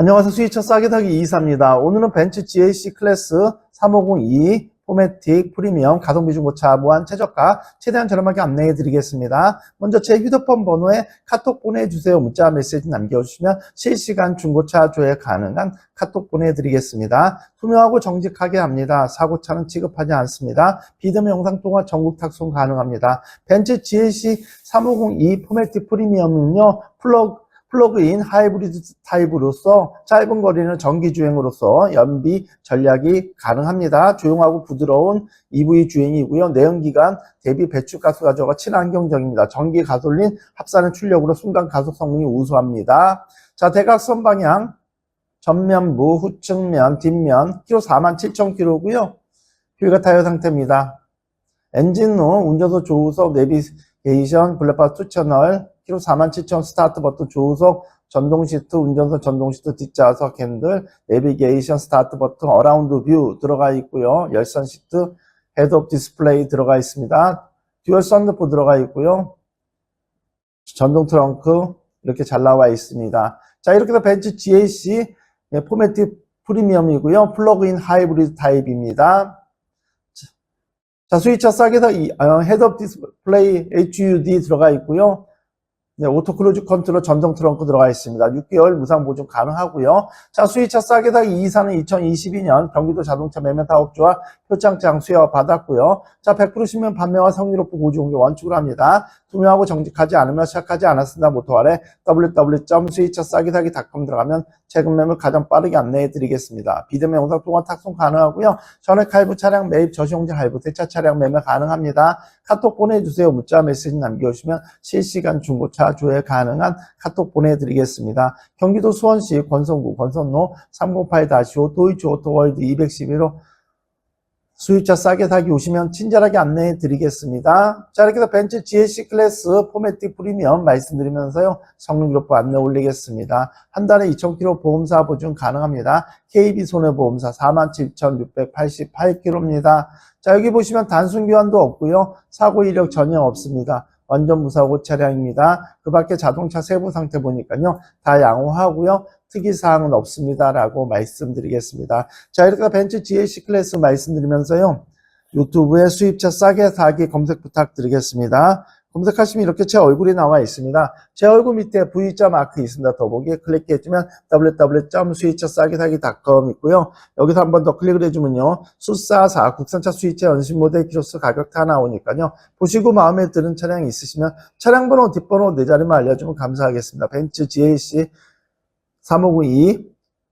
안녕하세요. 수위처 싸게 사기 2사입니다. 오늘은 벤츠 GAC 클래스 3502 포매틱 프리미엄 가성비 중고차 무한 최저가 최대한 저렴하게 안내해 드리겠습니다. 먼저 제 휴대폰 번호에 카톡 보내주세요. 문자 메시지 남겨주시면 실시간 중고차 조회 가능한 카톡 보내드리겠습니다. 투명하고 정직하게 합니다. 사고차는 취급하지 않습니다. 비대면 영상 통화 전국 탁송 가능합니다. 벤츠 GAC 3502 포매틱 프리미엄은요. 플러그 플러그인 하이브리드 타입으로서 짧은 거리는 전기 주행으로서 연비 전략이 가능합니다. 조용하고 부드러운 EV 주행이고요. 내연기관 대비 배출가스 가저가 친환경적입니다. 전기 가솔린 합산의 출력으로 순간 가속 성능이 우수합니다. 자, 대각선 방향 전면부, 후측면, 뒷면 키로 47,000km고요. 휠과 타이어 상태입니다. 엔진룸, 운전석 조우석, 내비게이션, 블랙박스 투 채널, 키로 47,000 스타트 버튼 조우석, 전동 시트, 운전석 전동 시트, 뒷좌석 핸들, 내비게이션 스타트 버튼, 어라운드 뷰 들어가 있고요. 열선 시트, 헤드업 디스플레이 들어가 있습니다. 듀얼 썬루프 들어가 있고요. 전동 트렁크 이렇게 잘 나와 있습니다. 자, 이렇게 해서 벤츠 GAC 네, 포매틱 프리미엄이고요. 플러그인 하이브리드 타입입니다. 자, 스위처 싸게서 이, 어, 헤드업 디스플레이 HUD 들어가 있고요. 네, 오토 클로즈 컨트롤 전동 트렁크 들어가 있습니다. 6개월 무상 보증 가능하고요. 자, 수위차 싸게다 이사는 2022년 경기도 자동차 매매 사업주와 표창장 수여 받았고요. 자, 100% 신면 판매와 성의 높은 고지 공개 원칙으로 합니다. 투명하고 정직하지 않으면 시작하지 않았습니다. 모토 아래 www.수위차싸게사기.com 들어가면 최근 매물 가장 빠르게 안내해 드리겠습니다. 비대면 영상 통화 탁송 가능하고요. 전액 할부 차량 매입 저시용자 할부 세차 차량 매매 가능합니다. 카톡 보내주세요. 문자 메시지 남겨주시면 실시간 중고차 조회 가능한 카톡 보내드리겠습니다. 경기도 수원시 권선구 권선로 308-5 도이치 오토월드 211호 수입차 싸게 사기 오시면 친절하게 안내해 드리겠습니다. 자, 이렇게 해서 벤츠 GLC 클래스 포매틱 프리미엄 말씀드리면서요. 성능 기록부 안내 올리겠습니다. 한 달에 2,000km 보험사 보증 가능합니다. KB 손해보험사 47,688km입니다. 자, 여기 보시면 단순 교환도 없고요. 사고 이력 전혀 없습니다. 완전 무사고 차량입니다. 그 밖에 자동차 세부 상태 보니까요. 다 양호하고요. 특이사항은 없습니다라고 말씀드리겠습니다. 자, 이렇게 벤츠 GLC 클래스 말씀드리면서요. 유튜브에 수입차 싸게 사기 검색 부탁드리겠습니다. 검색하시면 이렇게 제 얼굴이 나와 있습니다. 제 얼굴 밑에 V자 마크 있습니다. 더보기에 클릭해 주면 www.수입차싸게사기.com 있고요. 여기서 한 번 더 클릭을 해주면요. 수사사 국산차 수입차 연신 모델 키로수 가격 다 나오니까요. 보시고 마음에 드는 차량이 있으시면 차량 번호, 뒷번호 네 자리만 알려주면 감사하겠습니다. 벤츠 GAC 3592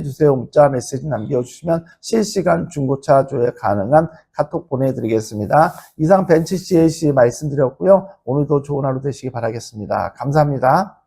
주세요. 문자 메시지 남겨주시면 실시간 중고차 조회 가능한 카톡 보내드리겠습니다. 이상 벤츠 CAC 말씀드렸고요. 오늘도 좋은 하루 되시기 바라겠습니다. 감사합니다.